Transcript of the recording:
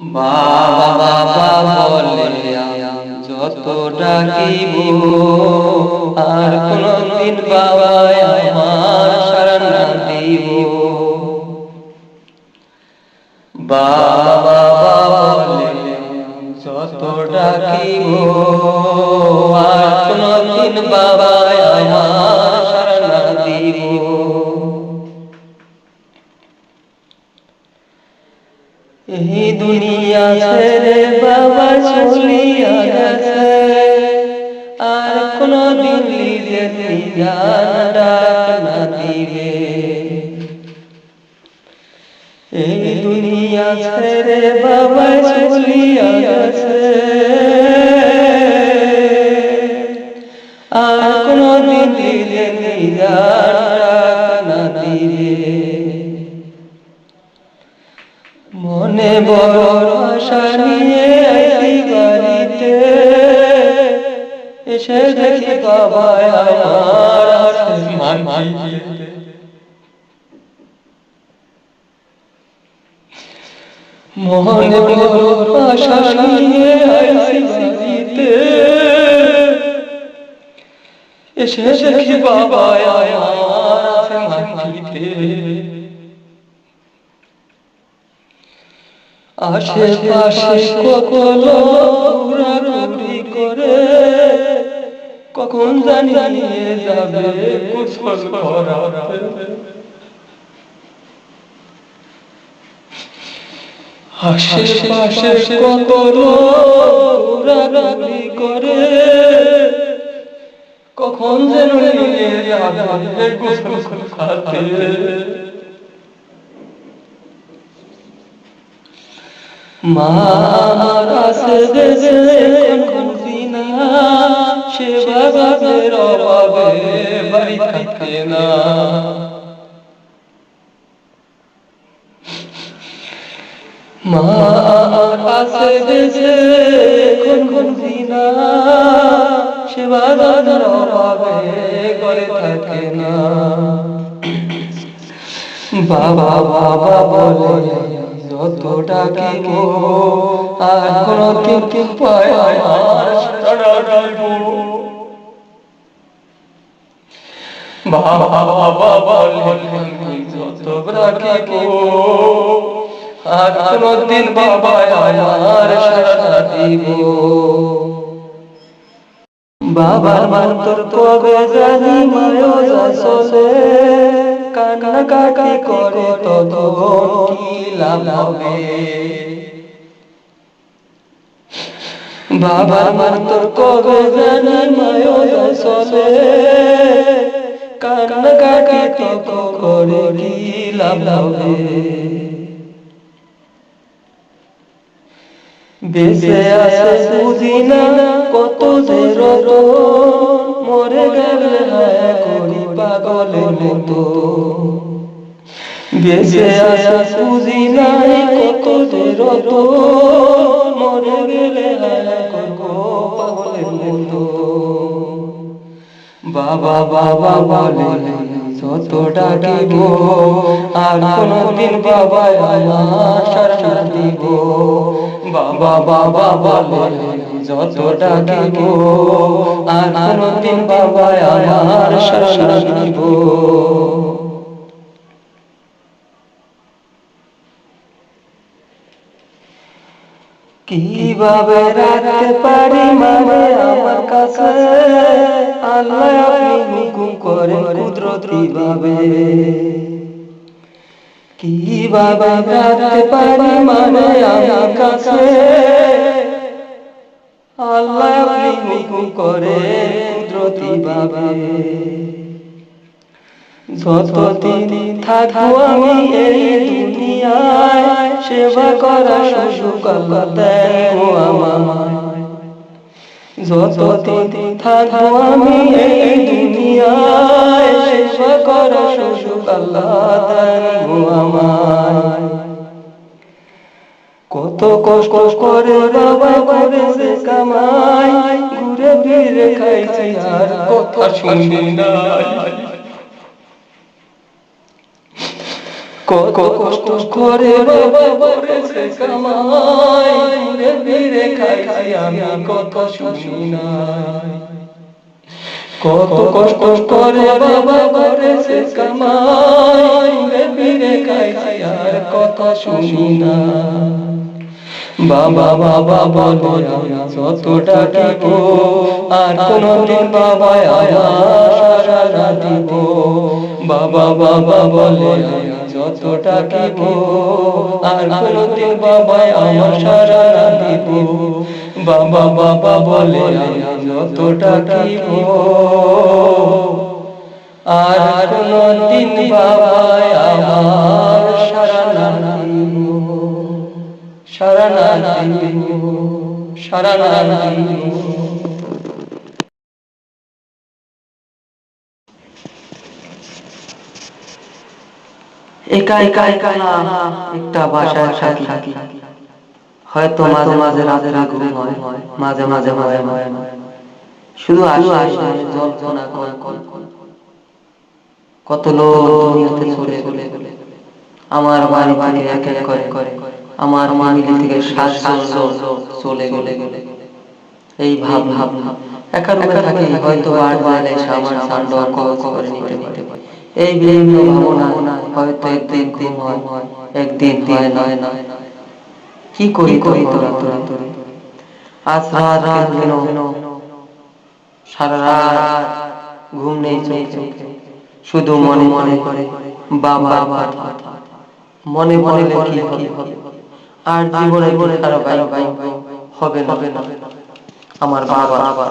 বাবা বাবা বলে যত ডাকিব, আর কোনদিন বাবা আমার না দিব। বাবা বাবা বলে যত ডাকিব, আর কোনদিন বাবা আমার এই দুনিয়া ছেড়ে বাবা চলিয়া গেছে। আর কোন দিল্লি যেতে জানটা না দিবে এই দুনিয়া ছেড়ে বাবা চলিয়া গেছে। আর কোন দিল্লি যেতে বড় আশা নিয়ে আইছি বাড়িতে। এসে দেখি বাবা আমার আছে মাটিতে। মনে বড় বাবা আছে মাটিতে। আশেপাশে কখনো ঘোরাঘুরি করে, কখন জানি নিয়ে যাবে কুশল করাতে আশেপাশে কখনো ঘোরাঘুরি করে, কখন যেন নিয়ে যাবে কুশল খাতে মা আমার আছে দেশে খুঁজি না সে বাবাদের অভাবে বাড়ি থাকে না মা আমার আছে দেশে খুঁজি না সে বাবাদের অভাবে করে থাকে না বাবা বাবা বলে যত ডাকিব আর কোন কিন্তু পায়? বাবা বাবা বলে যত ডাকিব আর কোন দিন বাবা আমার সারা দিব বাবার মন্তর কবে জানি মায়ো চলে কান্না কাটি করে তত লাভ হবে? বাবার মন্তর কবে জানি মায়ের চলে। কান্নাকাটি তত করে কি লাভ হবে? বেঁচে আছে না কত রত, মরে গেলে হায় করি মতো। বেঁচে আছে কত রত, মরে গেলে হায় করব মতো। বাবা বাবা বলে যত ডাকিব আর কোনদিন বাবা আমার সারা দিব। বাবা বাবা বলে যত ডাকিব আর কোনদিন বাবা আমার সারা দিব। কীভাবে রাখতে পারি মানে আমার কাছে? আল্লাহ করে কুদরতি ভাবে কীভাবে রাখতে পারি মানে আমার কাছে আল্লাহ হুকুম করে কুদরতি ভাবে যতদিন থাকব আমি এই দুনিয়ায় সেবা করা সুযোগ আল্লাহ দেয় যতদিন থাকব আমি এই দুনিয়ায় কত কষ্ট করে বাবা করেছে কামাই, ঘুরে ফিরে খাইছি আর কথা শুনি কত কষ্ট করে বাবা কামাই, ঘুরে ফিরে আমি কত শুনি কত কষ্ট করে বাবা করেছে কামাই। খাইছি আর কত শুনি না। বাবা বাবা বলে আমি যতটা দিব আর কোনদিন বাবা সারা দিব। বাবা বাবা বলে যতটা দিব আর কোনদিন বাবা আমার সারা দিব। বাবা বাবা বলে যতটা আর কোনদিন বাবা আমার একা একা একা একটা বাসায় থাকি হয়তো মাঝে মাঝে রাতে রাত ঘুম হয়। মাঝে মাঝে মাঝে হয় শুধু আসে আসে যন্ত্রণা করে কত লোক দুনিয়াতে চলে চলে আমার বাড়ি বাড়ি এক এক করে। করে। আমার মামিলি থেকে শ্বাস চলে গেলে। গেলে। এই ভাব ভাব ভাব একা রুমে থাকি হয়তো আর এসে আমার কাণ্ড কবচ করে নিতে নিতে পারে। এই বিভিন্ন ভাবনা হয়তো একদিন ঘুম হয় একদিন হয় নয় নয় কি করি করি তোরা তোরা তোরা? আজ রাত কেন? সারা রাত ঘুম নেই চোখে। শুধু মনে মনে করে বাবা বাবা মনে মনে কি হবে? আর জীবনে জীবনে তারা ভাই ভাই হবে না হবে না। আমার বাবা বাবা